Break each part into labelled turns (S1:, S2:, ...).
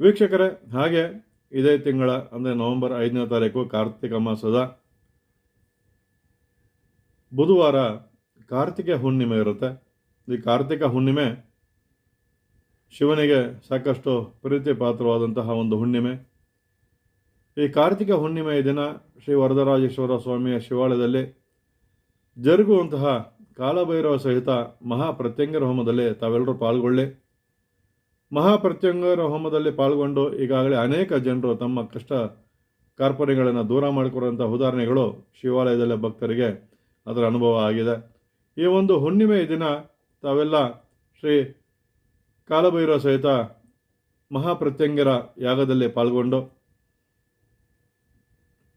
S1: ವೀಕ್ಷಕರೇ, ಹಾಗೆ ಇದೇ ತಿಂಗಳ, ಅಂದರೆ ನವೆಂಬರ್ ಐದನೇ ತಾರೀಕು ಕಾರ್ತಿಕ ಮಾಸದ ಬುಧವಾರ ಕಾರ್ತಿಕ ಹುಣ್ಣಿಮೆ ಇರುತ್ತೆ. ಈ ಕಾರ್ತಿಕ ಹುಣ್ಣಿಮೆ ಶಿವನಿಗೆ ಸಾಕಷ್ಟು ಪ್ರೀತಿ ಪಾತ್ರವಾದಂತಹ ಒಂದು ಹುಣ್ಣಿಮೆ. ಈ ಕಾರ್ತಿಕ ಹುಣ್ಣಿಮೆಯ ದಿನ ಶ್ರೀ ವರದರಾಜೇಶ್ವರ ಸ್ವಾಮಿಯ ಶಿವಾಲಯದಲ್ಲಿ ಜರುಗುವಂತಹ ಕಾಲಭೈರವ ಸಹಿತ ಮಹಾಪ್ರತ್ಯಂಗರ ಹೋಮದಲ್ಲಿ ತಾವೆಲ್ಲರೂ ಪಾಲ್ಗೊಳ್ಳಿ. ಮಹಾಪ್ರತ್ಯಂಗರ ಹೋಮದಲ್ಲಿ ಪಾಲ್ಗೊಂಡು ಈಗಾಗಲೇ ಅನೇಕ ಜನರು ತಮ್ಮ ಕಷ್ಟ ಕಾರ್ಪಣ್ಯಗಳನ್ನು ದೂರ ಮಾಡಿಕೊಡುವಂಥ ಉದಾಹರಣೆಗಳು ಶಿವಾಲಯದಲ್ಲಿ ಭಕ್ತರಿಗೆ ಅದರ ಅನುಭವ ಆಗಿದೆ. ಈ ಒಂದು ಹುಣ್ಣಿಮೆಯ ದಿನ ತಾವೆಲ್ಲ ಶ್ರೀ ಕಾಲಭೈರವ ಸಹಿತ ಮಹಾಪ್ರತ್ಯಂಗರ ಯಾಗದಲ್ಲಿ ಪಾಲ್ಗೊಂಡು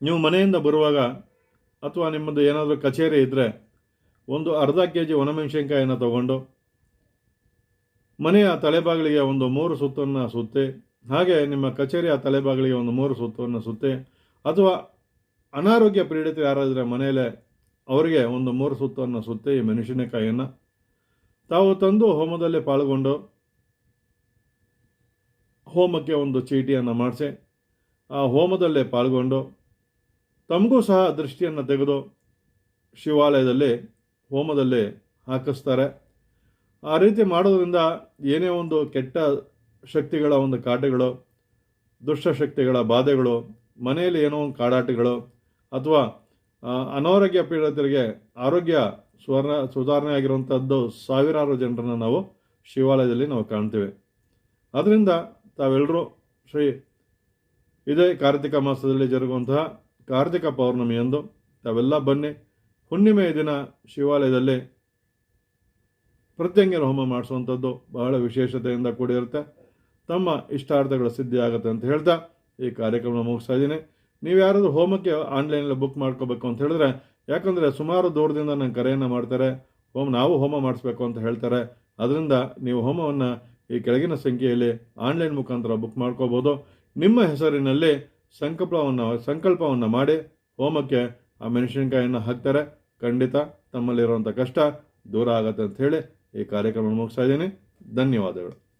S1: ನೀವು ಮನೆಯಿಂದ ಬರುವಾಗ ಅಥವಾ ನಿಮ್ಮದು ಏನಾದರೂ ಕಚೇರಿ ಇದ್ದರೆ ಒಂದು ಅರ್ಧ ಕೆ ಜಿ ಒಣಮೆಣಸಿನ್ಕಾಯಿನ ತಗೊಂಡು ಮನೆಯ ತಲೆಬಾಗಿಲಿಗೆ ಒಂದು ಮೂರು ಸುತ್ತನ್ನು ಸುತ್ತೆ, ಹಾಗೆ ನಿಮ್ಮ ಕಚೇರಿಯ ತಲೆಬಾಗಿಲಿಗೆ ಒಂದು ಮೂರು ಸುತ್ತನ್ನು ಸುತ್ತೆ, ಅಥವಾ ಅನಾರೋಗ್ಯ ಪೀಡಿತ ಯಾರಾದರೆ ಮನೆಯಲ್ಲೇ ಅವರಿಗೆ ಒಂದು ಮೂರು ಸುತ್ತನ್ನು ಸುತ್ತೆ ಈ ಮೆಣಸಿನಕಾಯಿಯನ್ನು. ತಾವು ತಂದು ಹೋಮದಲ್ಲಿ ಪಾಲ್ಗೊಂಡು ಹೋಮಕ್ಕೆ ಒಂದು ಚೀಟಿಯನ್ನು ಮಾಡಿಸಿ, ಆ ಹೋಮದಲ್ಲೇ ಪಾಲ್ಗೊಂಡು ತಮಗೂ ಸಹ ದೃಷ್ಟಿಯನ್ನು ತೆಗೆದು ಶಿವಾಲಯದಲ್ಲಿ ಹೋಮದಲ್ಲಿ ಹಾಕಿಸ್ತಾರೆ. ಆ ರೀತಿ ಮಾಡೋದ್ರಿಂದ ಏನೇ ಒಂದು ಕೆಟ್ಟ ಶಕ್ತಿಗಳ ಒಂದು ಕಾಟಗಳು ದುಷ್ಟಶಕ್ತಿಗಳ ಬಾಧೆಗಳು, ಮನೆಯಲ್ಲಿ ಏನೋ ಒಂದು ಕಾಡಾಟಗಳು, ಅಥವಾ ಅನಾರೋಗ್ಯ ಪೀಡಿತರಿಗೆ ಆರೋಗ್ಯ ಸುವರ್ಣ ಸುಧಾರಣೆ ಆಗಿರುವಂಥದ್ದು ಸಾವಿರಾರು ಜನರನ್ನು ನಾವು ಶಿವಾಲಯದಲ್ಲಿ ನಾವು ಕಾಣ್ತೇವೆ. ಅದರಿಂದ ತಾವೆಲ್ಲರೂ ಶ್ರೀ ಇದೇ ಕಾರ್ತಿಕ ಮಾಸದಲ್ಲಿ ಜರುಗುವಂತಹ ಕಾರ್ತಿಕ ಪೌರ್ಣಮಿಯಂದು ತಾವೆಲ್ಲ ಬನ್ನಿ. ಹುಣ್ಣಿಮೆಯ ದಿನ ಶಿವಾಲಯದಲ್ಲಿ ಪ್ರತ್ಯಂಗಿರ ಹೋಮ ಮಾಡಿಸುವಂಥದ್ದು ಬಹಳ ವಿಶೇಷತೆಯಿಂದ ಕೂಡಿರುತ್ತೆ. ತಮ್ಮ ಇಷ್ಟಾರ್ಥಗಳು ಸಿದ್ಧಿ ಆಗುತ್ತೆ ಅಂತ ಹೇಳ್ತಾ ಈ ಕಾರ್ಯಕ್ರಮ ಮುಗಿಸ್ತಾ ಇದ್ದೀನಿ. ನೀವು ಯಾರಾದರೂ ಹೋಮಕ್ಕೆ ಆನ್ಲೈನಲ್ಲಿ ಬುಕ್ ಮಾಡ್ಕೋಬೇಕು ಅಂತ ಹೇಳಿದ್ರೆ, ಯಾಕಂದರೆ ಸುಮಾರು ದೂರದಿಂದ ನನ್ನ ಕರೆಯನ್ನು ಮಾಡ್ತಾರೆ. ಹೋಮ ನಾವು ಹೋಮ ಮಾಡಿಸ್ಬೇಕು ಅಂತ ಹೇಳ್ತಾರೆ. ಅದರಿಂದ ನೀವು ಹೋಮವನ್ನು ಈ ಕೆಳಗಿನ ಸಂಖ್ಯೆಯಲ್ಲಿ ಆನ್ಲೈನ್ ಮುಖಾಂತರ ಬುಕ್ ಮಾಡ್ಕೋಬೋದು. ನಿಮ್ಮ ಹೆಸರಿನಲ್ಲಿ ಸಂಕಲ್ಪವನ್ನು ಸಂಕಲ್ಪವನ್ನು ಮಾಡಿ ಹೋಮಕ್ಕೆ ಆ ಮೆಣಸಿನಕಾಯಿಯನ್ನು ಹಾಕ್ತಾರೆ. ಖಂಡಿತ ತಮ್ಮಲ್ಲಿರುವಂಥ ಕಷ್ಟ ದೂರ ಆಗತ್ತೆ ಅಂತ ಹೇಳಿ ಈ ಕಾರ್ಯಕ್ರಮ ಮುಗಿಸ್ತಾ ಇದ್ದೀನಿ. ಧನ್ಯವಾದಗಳು.